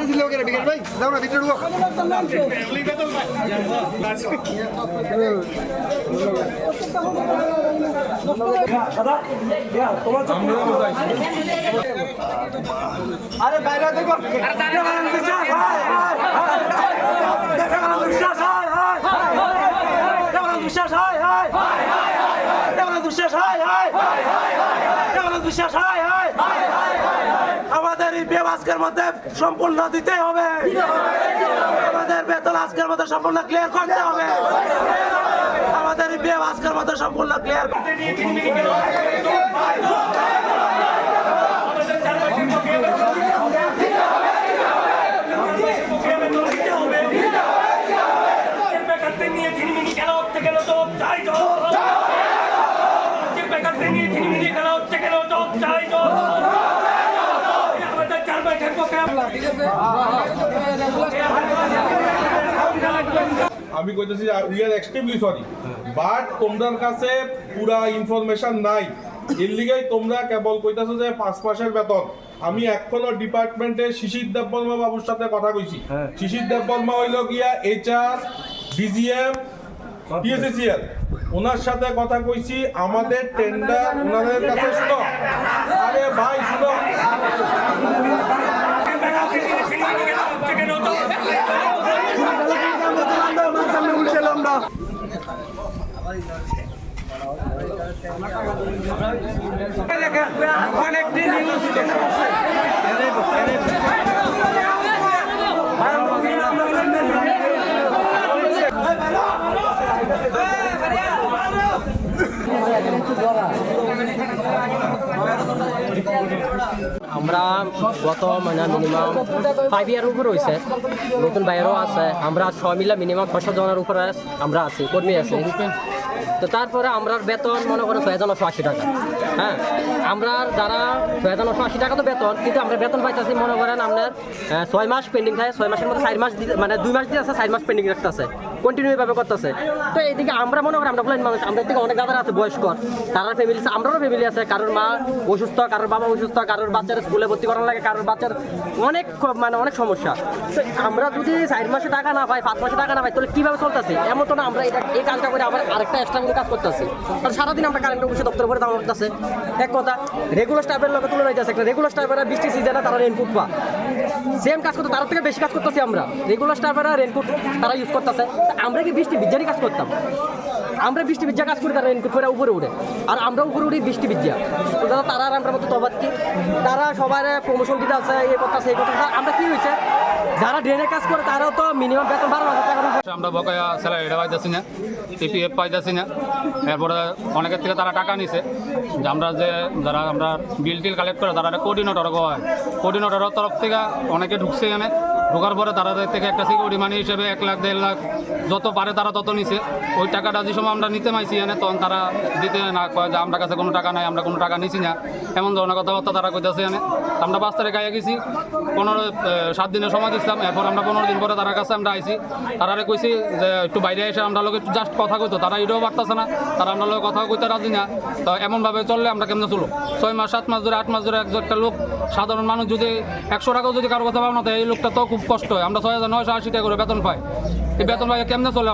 গাড়ি ছিল কেন বিকাশ ভাই। যাও না, ভিতরে ঢুকো। আরে বাইরে দেখো। বিশ্বাস হয় হয় বিশ্বাস হয় হয় বিশ্বাস হয় হয় আমাদের এই বিয়ে আজকের মধ্যে সম্পূর্ণ দিতে হবে। আমাদের বেতন আজকের মধ্যে সম্পূর্ণ ক্লিয়ার করতে হবে। আমাদের এই বিয়ে আজকের মধ্যে সম্পূর্ণ ক্লিয়ার নিয়ে খেলা হচ্ছে কেন তো চাই তো আমাদের চার বছর পক্ষে আমি কইতেছি we are extremely sorry but তোমাদের কাছে পুরা ইনফরমেশন নাই। এর লিগেই তোমরা কেবল কইতাছো যে পাঁচ মাসের বেতন। আমি এখনও ডিপার্টমেন্টে শিশির দেববর্মা বাবুর সাথে কথা কইছি। শিশির দেববর্মা হইল গিয়া এইচআর ডিজিএম টিএসসিএল ওনার সাথে কথা কইছি আমাদের টেন্ডার ওনাদের কাছে শুনো। অনেকদিন আমরা গত মানে মিনিমাম ফাইভ ইয়ার উপর হয়েছে নতুন বাইরেও আছে। আমরা ছয় মিলে মিনিমাম ছশো জনের উপরে আমরা আছি কর্মী আছি। তো তারপরে আমরা বেতন মনে করো ছয় হাজার নশো আশি টাকা। হ্যাঁ? আমরা যারা ছয় হাজার নশো আশি টাকা তো বেতন, কিন্তু আমরা বেতন পাইতেছি মনে করেন আপনার ছয় মাস পেন্ডিং থাকে, ছয় মাসের মধ্যে চার মাস মানে দুই মাস দিয়ে আছে, চার মাস পেন্ডিং রাখতেছে। কন্টিনিউ ভাবে করতেছে। তো এইদিকে আমরা মনে করি আমরা প্লেন মানুষ, আমাদের থেকে অনেক দাদারা আছে বয়স্কর তারা ফ্যামিলি আছে আমরাও ফ্যামিলি আছে, কারোর মা অসুস্থ, কারোর বাবা অসুস্থ, কারোর বাচ্চার স্কুলে ভর্তি করানো লাগে, কারোর বাচ্চার অনেক মানে অনেক সমস্যা। তো আমরা যদি চার মাসে টাকা না পাই, পাঁচ মাসে টাকা না পাই, তাহলে কীভাবে চলতেছে? এমন তো না, আমরা এটা এই কাজটা করে আবার আরেকটা এক্সট্রা কোনো কাজ করতেছি। কারণ সারাদিন আমরা কারেন্ট অফিসে দপ্তর করে দাম করতেছে এক কথা রেগুলার স্টাফের লোক তুলে রয়েছে একটা রেগুলার স্টাফেরা বৃষ্টি সিজনে তারা রেনকোট পা সেম কাজ করতে তার থেকে বেশি কাজ করতেছি আমরা। রেগুলার স্টাফেরা রেনকোট তারা ইউজ করতেছে। আমরা কি বৃষ্টি বিজ্ঞানী কাজ করতাম? আমরা বৃষ্টি বিদ্যা কাজ করি, তারা রেনকোট করে উপরে উঠে আর আমরা উপরে উঠি বৃষ্টি বিদ্যা তারা আর আমরা মতো তফাৎ কি? তারা সবার প্রমোশন দিতে আছে, এই কথা সেই কথা আমরা কি হয়েছে যারা ড্রেনে কাজ করে, তারাও তো মিনিমাম বেতন বারো আমরা বকেয়া স্যালারিটা পাইতেছি না টিপিএফ পাইতেছি না। এরপরে অনেকের থেকে তারা টাকা নিছে। যে আমরা যে, যারা আমরা বিল টিল কালেক্ট করে, তারা একটা কোর্ডিনেটর হয়। কোর্ডিনেটরের তরফ থেকে অনেকে ঢুকছে এখানে। ঢোকার পরে তাদের থেকে একটা সিকিউরিটি মানি হিসেবে এক লাখ, দেড় লাখ, যত পারে তারা তত নিছে। ওই টাকাটা যে সময় আমরা নিতে মাইছি এনে, তখন তারা দিতে না কয় যে আমরা কাছে কোনো টাকা নাই, আমরা কোনো টাকা নিছি না। এমন ধরনের কথাবার্তা তারা কইতেছে এনে। আমরা পাঁচ তারিখ আগে গেছি, পনেরো সাত দিনের সময় দিছিলাম এরপর আমরা পনেরো দিন পরে তার কাছে আমরা আইছি। তারারে কইছি যে, একটু বাইরে এসে আমরা লোক একটু জাস্ট কথা কইতো। তারা এটাও পারতেছে না। তারা আমরা লোক কথা কইতে রাজি না। তো এমনভাবে চললে আমরা কেমনে চলো ছয় মাস, সাত মাস ধরে, আট মাস ধরে একজন একটা লোক সাধারণ মানুষ যদি একশো টাকাও যদি কারও কথা পাবো না, তো এই লোকটা তো খুব কষ্ট হয়। আমরা ছয় হাজার নয়শো আশি টাকা করে বেতন পাই। এই বেতন পাই কেমনে চলে